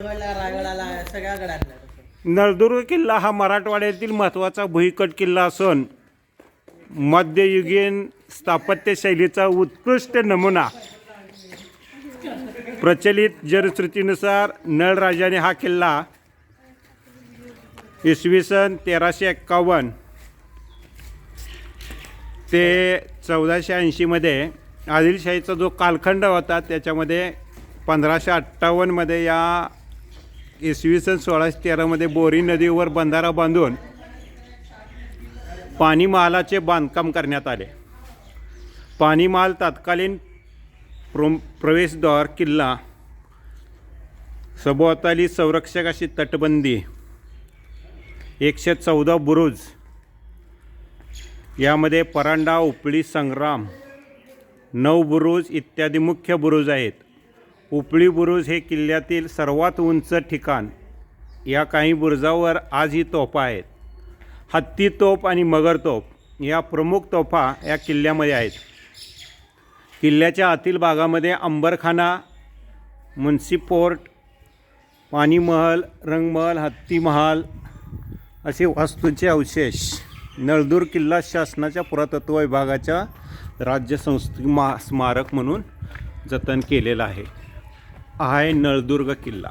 रायगडाला सगळ्या गडांना. नळदुर्ग किल्ला हा मराठवाड्यातील महत्त्वाचा भुईकट किल्ला असून मध्ययुगीन स्थापत्यशैलीचा उत्कृष्ट नमुना. प्रचलित जनश्रुतीनुसार नळराजाने हा किल्ला इसवी सन तेराशे एक्कावन्न ते चौदाशे ऐंशीमध्ये आदिलशाहीचा जो कालखंड होता त्याच्यामध्ये पंधराशे अठ्ठावन्नमध्ये या इसवी सन सोळाशे तेरामध्ये बोरी नदीवर बंधारा बांधून पाणीमहालाचे बांधकाम करण्यात आले. पाणीमहाल तात्कालीन तत्कालीन प्रो प्रवेशद्वार किल्ला सभोवताली संरक्षक अशी तटबंदी एकशे चौदा बुरुज यामध्ये परांडा उपळी संग्राम नऊ बुरुज इत्यादी मुख्य बुरुज आहेत. उपळी बुरुज हे किल्ल्यातील सर्वात उंच ठिकाण. या काही बुरुजावर आजही तोफा आहेत. हत्ती तोफ आणि मगर तोफ या प्रमुख तोफा या किल्ल्यामध्ये आहेत. किल्ल्याच्या आतील भागामध्ये अंबरखाना मुन्सी पाणीमहल रंगमहल हत्ती महाल असे वास्तूंचे अवशेष नळदूर किल्ला शासनाच्या पुरातत्व विभागाच्या राज्य संस्कृती मा स्मारक म्हणून जतन केलेलं आहे. हा आहे नळदुर्ग किल्ला.